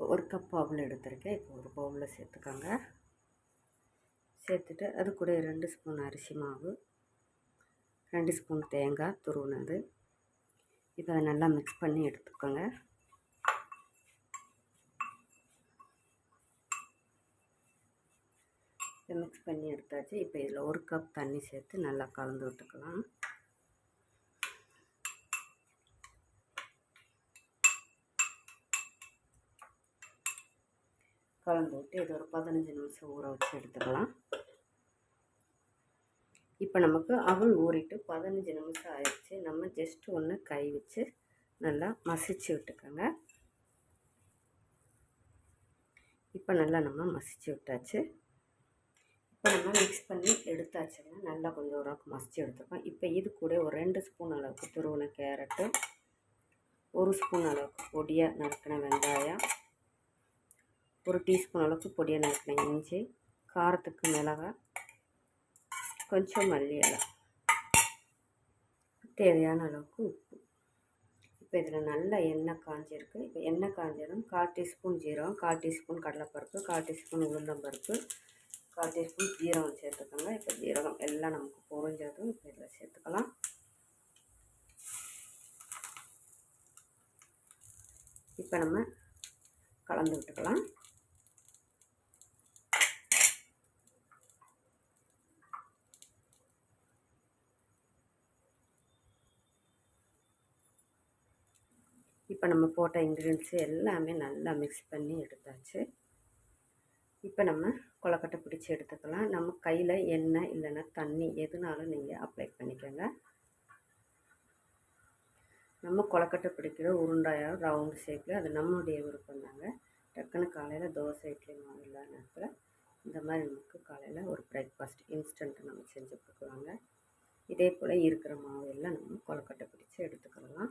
இப்போ ஒரு கப் பவுல் எடுத்திருக்கேன். இப்போ ஒரு பவுலில் சேர்த்துக்கோங்க. சேர்த்துட்டு அது கூட ரெண்டு ஸ்பூன் அரிசி மாவு ரெண்டு ஸ்பூன் தேங்காய் துருவினது இப்போ அதை நல்லா மிக்ஸ் பண்ணி எடுத்துக்கோங்க. இதை மிக்ஸ் பண்ணி எடுத்தாச்சு. இப்போ இதில் ஒரு கப் தண்ணி சேர்த்து நல்லா கலந்து விட்டுக்கலாம். கலந்து விட்டு இது ஒரு பதினஞ்சு நிமிஷம் ஊற வச்சு எடுத்துக்கலாம். இப்போ நமக்கு அவள் ஊறிட்டு பதினஞ்சு நிமிஷம் ஆயிடுச்சு. நம்ம ஜஸ்ட் ஒன்று கை வச்சு நல்லா மசிச்சு விட்டுக்கோங்க. இப்போ நல்லா நம்ம மசிச்சு விட்டாச்சு. இப்போ நம்ம மிக்ஸ் பண்ணி எடுத்தாச்சுங்க. நல்லா கொஞ்சம் ஓரளவுக்கு மசிச்சு எடுத்துருக்கோம் இப்போ இது கூட ஒரு ரெண்டு ஸ்பூன் அளவுக்கு துருவின கேரட்டு ஒரு ஸ்பூன் அளவுக்கு பொடியாக நறுக்கின வெங்காயம் ஒரு டீஸ்பூன் அளவுக்கு பொடியை நறுக்கின இஞ்சி காரத்துக்கு மிளகாய் கொஞ்சம் மல்லி இலை தேவையான அளவுக்கு உப்பு. இப்போ இதில் நல்ல எண்ணெய் காஞ்சிருக்கு. இப்போ எண்ணெய் காஞ்சதும் கால் டீஸ்பூன் ஜீரகம் கால் டீஸ்பூன் கடலைப்பருப்பு கால் டீஸ்பூன் உளுந்தம்பருப்பு கால் டீஸ்பூன் ஜீரகம் சேர்த்துக்கோங்க. இப்போ ஜீரகம் எல்லாம் நமக்கு பொறிஞ்சதும் இப்போ இதில் சேர்த்துக்கலாம். இப்போ நம்ம கலந்து விட்டுக்கலாம். இப்போ நம்ம போட்ட இன்க்ரீடியன்ஸு எல்லாமே நல்லா மிக்ஸ் பண்ணி எடுத்தாச்சு. இப்போ நம்ம கொலக்கட்டை பிடிச்சி எடுத்துக்கலாம். நம்ம கையில் எண்ணெய் இல்லைன்னா தண்ணி எதுனாலும் நீங்கள் அப்ளை பண்ணிக்கோங்க. நம்ம கொலக்கட்டை பிடிக்கிற உருண்டாயாக ரவுண்டு ஷேப்பில் அது நம்மளுடைய விருப்பம் தாங்க. டக்குன்னு காலையில் தோசை இட்லி மாவு இல்லாத நேரத்தில் இந்த மாதிரி நமக்கு காலையில் ஒரு பிரேக்ஃபாஸ்ட் இன்ஸ்டண்ட்டு நம்ம செஞ்சு கொடுக்குறாங்க இதே போல் இருக்கிற மாவு எல்லாம் நம்ம கொலக்கட்டை பிடிச்சி எடுத்துக்கலாம்.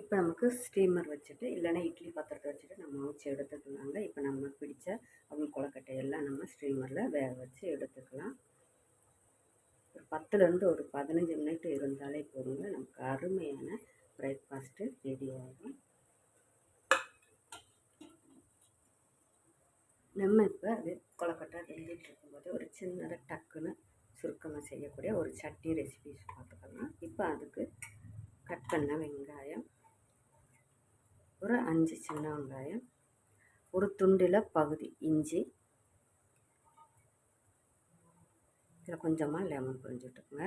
இப்போ நமக்கு ஸ்டீமர் வச்சுட்டு இல்லைன்னா இட்லி பாத்திரத்தை வச்சுட்டு நம்ம அவிச்சு எடுத்துக்கலாங்க இப்போ நம்ம பிடிச்ச அவங்க கொலக்கட்டை எல்லாம் நம்ம ஸ்டீமரில் வேக வச்சு எடுத்துக்கலாம். ஒரு பத்துலேருந்து ஒரு பதினஞ்சு மினிட் இருந்தாலே போதுங்க. நமக்கு அருமையான பிரேக்ஃபாஸ்ட்டு ரெடி ஆகும் நம்ம இப்போ அது கொலக்கட்டை வெந்துட்டு இருக்கும்போது ஒரு சின்னதாக டக்குன்னு சுருக்கமாக செய்யக்கூடிய ஒரு சட்னி ரெசிபிஸ் பார்த்துக்கலாம். இப்போ அதுக்கு கட் பண்ண வெங்காயம் அஞ்சு சின்ன வெங்காயம் ஒரு துண்டில் பகுதி இஞ்சி. இதில் கொஞ்சமாக லெமன் புரிஞ்சுட்டுக்குங்க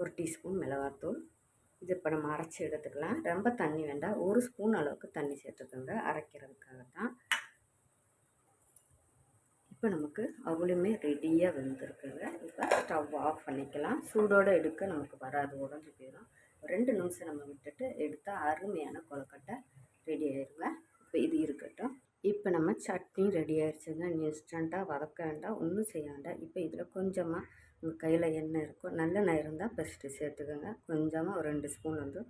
ஒரு டீஸ்பூன் மிளகாத்தூள். இது இப்போ நம்ம அரைச்சி எடுத்துக்கலாம். ரொம்ப தண்ணி வேண்டாம். ஒரு ஸ்பூன் அளவுக்கு தண்ணி சேர்த்துக்கோங்க. அரைக்கிறதுக்காக தான் இப்போ நமக்கு அவளுமே ரெடியாக வெந்திருக்குங்க. இப்போ ஸ்டவ் ஆஃப் பண்ணிக்கலாம். சூடோடு எடுக்க நமக்கு வராது. உடஞ்சி போயிடும் ரெண்டு நிமிஷம் நம்ம விட்டுட்டு எடுத்தால் அருமையான கொலக்கட்டை ரெடி ஆயிருங்க. இப்போ இது இருக்கட்டும். இப்போ நம்ம சட்னி ரெடி ஆயிடுச்சுங்க இன்ஸ்டண்ட்டாக வதக்க வேண்டாம் ஒன்றும் செய்ய வேண்டாம். இப்போ இதில் கொஞ்சமாக உங்கள் கையில் எண்ணெய் இருக்கும். நல்லெண்ணெய் இருந்தால் பெஸ்ட்டு சேர்த்துக்கோங்க. கொஞ்சமாக ஒரு ரெண்டு ஸ்பூன் வந்து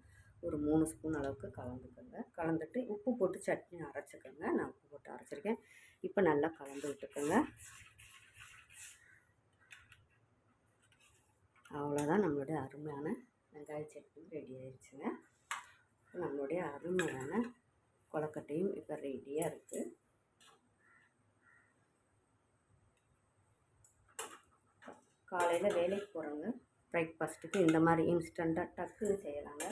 ஒரு மூணு ஸ்பூன் அளவுக்கு கலந்துக்கோங்க. கலந்துட்டு உப்பு போட்டு சட்னி அரைச்சிக்கோங்க. நான் உப்பு போட்டு அரைச்சிருக்கேன். இப்போ நல்லா கலந்து விட்டுக்கோங்க. அவ்வளோதான் நம்மளுடைய அருமையான வெங்காய சட்னி ரெடி ஆயிடுச்சுங்க நம்மளுடைய அருமையான கொலக்கட்டையும் இப்போ ரெடியாக இருக்குது காலையில் வேலைக்கு போகிறவங்க பிரேக்ஃபாஸ்ட்டுக்கு இந்த மாதிரி இன்ஸ்டண்ட்டாக டக்குன்னு செய்யலாங்க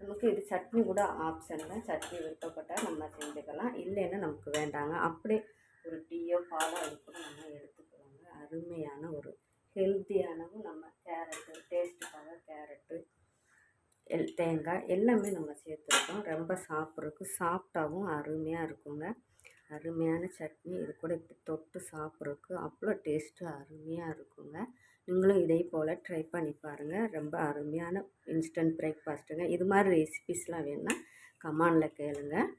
நமக்கு இது சட்னி கூட ஆப்ஷன் தான் சட்னி விருப்பப்பட்டால் நம்ம செஞ்சுக்கலாம் இல்லைன்னா நமக்கு வேண்டாங்க அப்படியே ஒரு டீயோ பாலோ அது கூட நம்ம எடுத்துக்கலாங்க அருமையான ஒரு ஹெல்த்தியானவும் நம்ம கேரட்டு டேஸ்ட்டுக்காக கேரட்டு எல் தேங்காய் எல்லாமே நம்ம சேர்த்துருக்கோம். ரொம்ப சாப்பிட்றதுக்கு சாஃப்டாகவும் அருமையாக இருக்குங்க. அருமையான சட்னி. இது கூட இப்படி தொட்டு சாப்பிட்றதுக்கு அவ்வளோ டேஸ்ட்டு அருமையாக இருக்குங்க. நீங்களும் இதே போல் ட்ரை பண்ணி பாருங்கள் ரொம்ப அருமையான இன்ஸ்டன்ட் பிரேக்ஃபாஸ்ட்டுங்க. இது மாதிரி ரெசிபிஸ்லாம் வேணுன்னா கமானில் கேளுங்கள்